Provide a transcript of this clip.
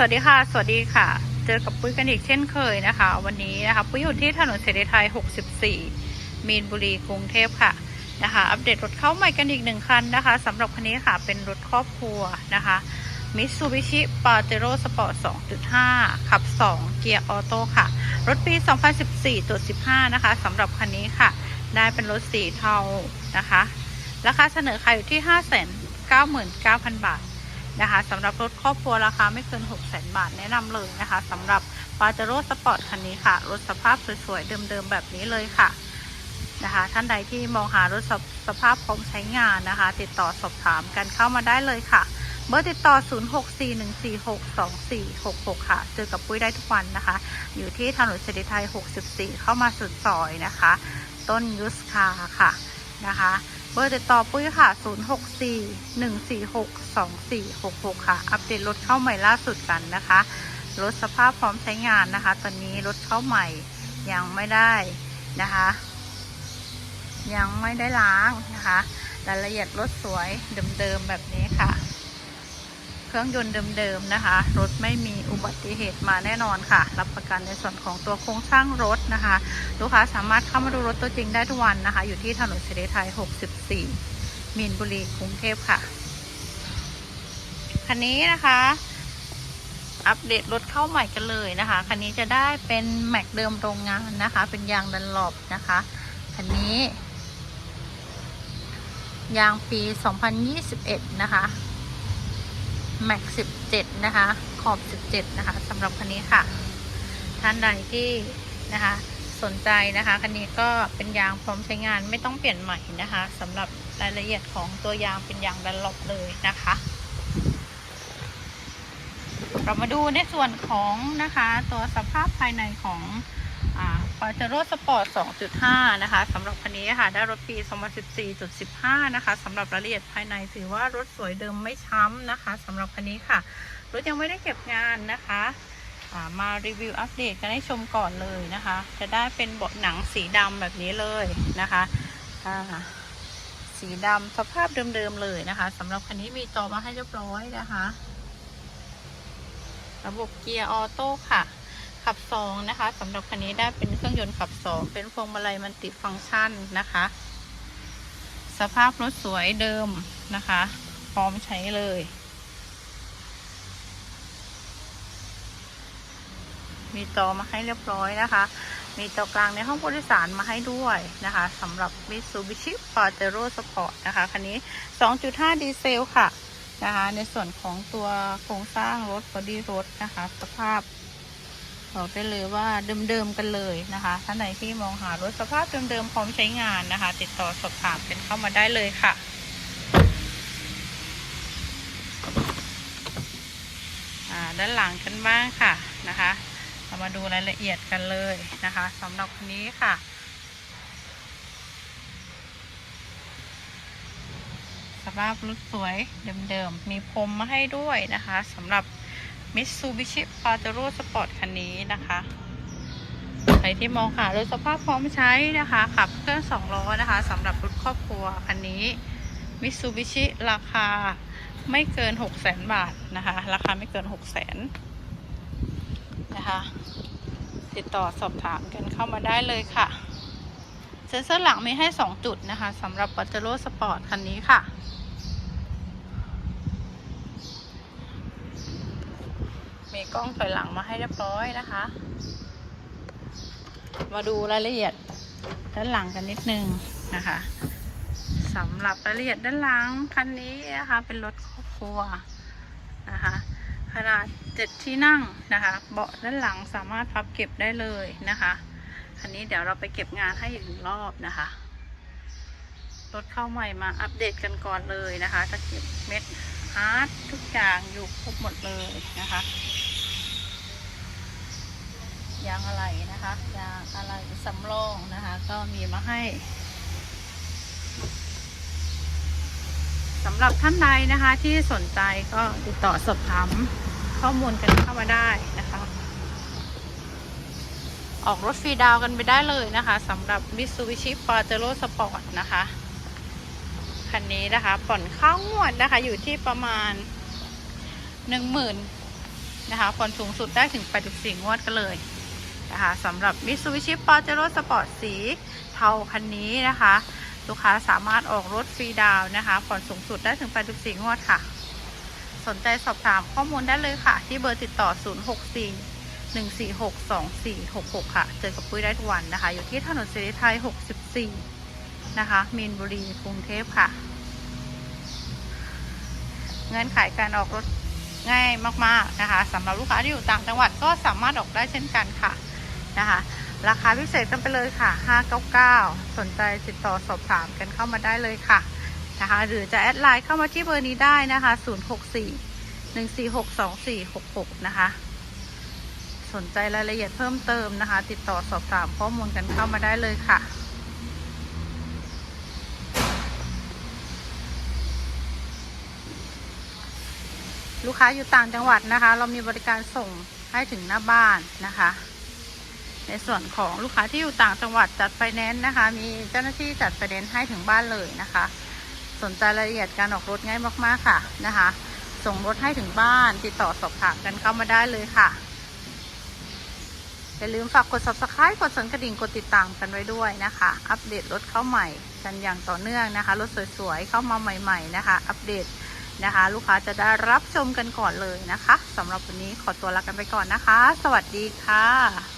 สวัสดีค่ะ สวัสดีค่ะ เจอกับปุ้ยกันอีกเช่นเคยนะคะ วันนี้นะคะปุ้ยอยู่ที่ถนนเสรีไทย 64 มีนบุรีกรุงเทพค่ะนะคะ อัปเดตรถเข้าใหม่กันอีกหนึ่งคันนะคะสำหรับคันนี้ค่ะเป็นรถครอบครัวนะคะมิตซูบิชิปาเจโร่สปอร์ต 2.5 ขับ 2 เกียร์ออโต้ค่ะ รถปี 2014 ตัว 15 นะคะสำหรับคันนี้ค่ะ ได้เป็นรถสีเทานะคะ ราคาเสนอขายอยู่ที่ 599,000 บาท นะคะสำหรับรถครอบครัวราคาไม่เกิน 6 0 0 0 0 บาทแนะนำเลยนะคะสำหรับปาเจโร่สปอร์ตคันนี้ค่ะ รถสภาพสวยๆ เดิมๆ แบบนี้เลยค่ะนะคะท่านใดที่มองหารถสสภาพพร้อมใช้งานนะคะ ติดต่อสอบถามกันเข้ามาได้เลยค่ะ เบอร์ติดต่อ 0641462466 ค่ะ เจอกับปุ้ยได้ทุกวันนะคะ อยู่ที่ถนนเสรีไทย 64 เข้ามาสุดซอยนะคะ ต้นยุสคาค่ะนะคะ เบอร์ติดต่อปุ้ยค่ะ 0641462466 ค่ะ อัปเดตรถเข้าใหม่ล่าสุดกันนะคะ รถสภาพพร้อมใช้งานนะคะ ตอนนี้รถเข้าใหม่ยังไม่ได้นะคะ ยังไม่ได้ล้างนะคะ รายละเอียดรถสวยเดิมๆแบบนี้ค่ะ เครื่องยนต์เดิมๆนะคะ รถไม่มีอุบัติเหตุมาแน่นอนค่ะ รับประกันในส่วนของตัวโครงสร้างรถนะคะ ลูกค้าสามารถเข้ามาดูรถตัวจริงได้ทุกวันนะคะ อยู่ที่ถนนเสรีไทย 64 มีนบุรีกรุงเทพค่ะคันนี้นะคะอัปเดตรถเข้าใหม่กันเลยนะคะ คันนี้จะได้เป็นแม็กเดิมโรงงานนะคะ เป็นยางดันหลบนะคะ คันนี้ ยางปี 2021 นะคะ แม็ก17นะคะ ขอบ17นะคะสำหรับคันนี้ค่ะ ท่านใดที่นะคะ สนใจนะคะคันนี้ก็เป็นยางพร้อมใช้งานไม่ต้องเปลี่ยนใหม่นะคะสำหรับรายละเอียดของตัวยางเป็นยางดันหลบเลยนะคะ เรามาดูในส่วนของนะคะ ตัวสภาพภายในของ ปาเจโร่สปอร์ต 2.5 นะคะสำหรับคันนี้ค่ะ ได้รถปี 2014.15 นะคะสำหรับรายละเอียดภายในถือว่ารถสวยเดิมไม่ช้ำนะคะสำหรับคันนี้ค่ะ รถยังไม่ได้เก็บงานนะคะามารีวิวอัปเดตกันให้ชมก่อนเลยนะคะ จะได้เป็นเบาะหนังสีดำแบบนี้เลยนะคะสีดำสภาพเดิมๆเลยนะคะสำหรับคันนี้มีจอมาให้เรียบร้อยนะคะ ระบบเกียร์ออโต้ค่ะ ขับสองนะคะสำหรับคันนี้ได้เป็นเครื่องยนต์ขับสองเป็นพวงมาลัยมันติฟังก์ชันนะคะ สภาพรถสวยเดิมนะคะ พร้อมใช้เลย มีจอมาให้เรียบร้อยนะคะ มีจอกลางในห้องผู้โดยสารมาให้ด้วยนะคะสำหรับ Mitsubishi Pajero Sport นะคะคันนี้ 2.5 ดีเซลค่ะนะคะในส่วนของตัวโครงสร้างรถบอดี้รถนะคะ สภาพ บอกได้เลยว่าเดิมๆกันเลยนะคะ ท่านไหนที่มองหารถสภาพเดิมๆพร้อมใช้งานนะคะ ติดต่อสอบถามกันเข้ามาได้เลยค่ะอ่าด้านหลังกันบ้างค่ะนะคะ เรามาดูรายละเอียดกันเลยนะคะสำหรับคันนี้ค่ะสภาพรถสวยเดิมๆมีพรมมาให้ด้วยนะคะสำหรับ Mitsubishi Pajero Sport คันนี้นะคะ ใครที่มองหารถสภาพพร้อมใช้นะคะขับเครื่องสองล้อนะคะสำหรับรถครอบครัวคันนี้ Mitsubishi ราคาไม่เกิน6 0 0 0 0 0บาทนะคะ ราคาไม่เกิน6 0 0 0 0 0นะคะติดต่อสอบถามกันเข้ามาได้เลยค่ะ เซ็นเซอร์หลังมีให้ 2 จุดนะคะสำหรับ Pajero Sport คันนี้ค่ะ มีกล้องถอยหลังมาให้เรียบร้อยนะคะ มาดูรายละเอียดด้านหลังกันนิดนึงนะคะสำหรับรายละเอียดด้านหลังคันนี้นะคะ เป็นรถครอบครัวนะคะขนาดเจ็ดที่นั่งนะคะ เบาะด้านหลังสามารถพับเก็บได้เลยนะคะคันนี้เดี๋ยวเราไปเก็บงานให้อีกหนึ่งรอบนะคะรถเข้าใหม่มาอัปเดตกันก่อนเลยนะคะจะเก็บเม็ดอาร์ตทุกอย่างอยู่ครบหมดเลยนะคะ ยางอะไรนะคะยางอะไรสำรองนะคะ ก็มีมาให้สำหรับท่านใดนะคะที่สนใจก็ติดต่อสอบถามข้อมูลกันเข้ามาได้นะคะ ออกรถฟรีดาวกันไปได้เลยนะคะสำหรับ Mitsubishi Pajero Sport นะคะ คันนี้นะคะ ผ่อนเข้างวดนะคะ อยู่ที่ประมาณหนึ่งหมื่นนะคะผ่อนสูงสุดได้ถึง 84 งวดกันเลย นะคะสำหรับ Mitsubishi Pajero Sport สีเทาคันนี้นะคะ ลูกค้าสามารถออกรถฟรีดาวนะคะ ผ่อนสูงสุดได้ถึง 84 งวดค่ะ สนใจสอบถามข้อมูลได้เลยค่ะ ที่เบอร์ติดต่อ 064 146 2466 ค่ะ เจอกับปุ้ยได้ทุกวันนะคะ อยู่ที่ถนนเสรีไทย 64 นะคะ มีนบุรี กรุงเทพค่ะ เงื่อนไขการออกรถง่ายมาก ๆ นะคะสำหรับลูกค้าที่อยู่ต่างจังหวัดก็สามารถออกได้เช่นกันค่ะ นะคะ ราคาพิเศษกันไปเลยค่ะ 599 สนใจติดต่อสอบถามกันเข้ามาได้เลยค่ะนะคะ หรือจะแอดไลน์เข้ามาที่เบอร์นี้ได้นะคะ 064 146 2466 นะคะ สนใจรายละเอียดเพิ่มเติมนะคะ ติดต่อสอบถามข้อมูลกันเข้ามาได้เลยค่ะลูกค้าอยู่ต่างจังหวัดนะคะ เรามีบริการส่งให้ถึงหน้าบ้านนะคะ ในส่วนของลูกค้าที่อยู่ต่างจังหวัดจัดไฟแนนซ์นะคะ มีเจ้าหน้าที่จัดไฟแนนซ์ให้ถึงบ้านเลยนะคะ สนใจรายละเอียดการออกรถง่ายมากๆค่ะนะคะ ส่งรถให้ถึงบ้านติดต่อสอบถามกันเข้ามาได้เลยค่ะอย่าลืมฝากกด subscribe กดสั่นกระดิ่งกดติดตามกันไว้ด้วยนะคะ อัปเดตรถเข้าใหม่กันอย่างต่อเนื่องนะคะ รถสวยๆ เข้ามาใหม่ ๆ นะคะ อัปเดตนะคะ ลูกค้าจะได้รับชมกันก่อนเลยนะคะสำหรับวันนี้ขอตัวลากันไปก่อนนะคะ สวัสดีค่ะ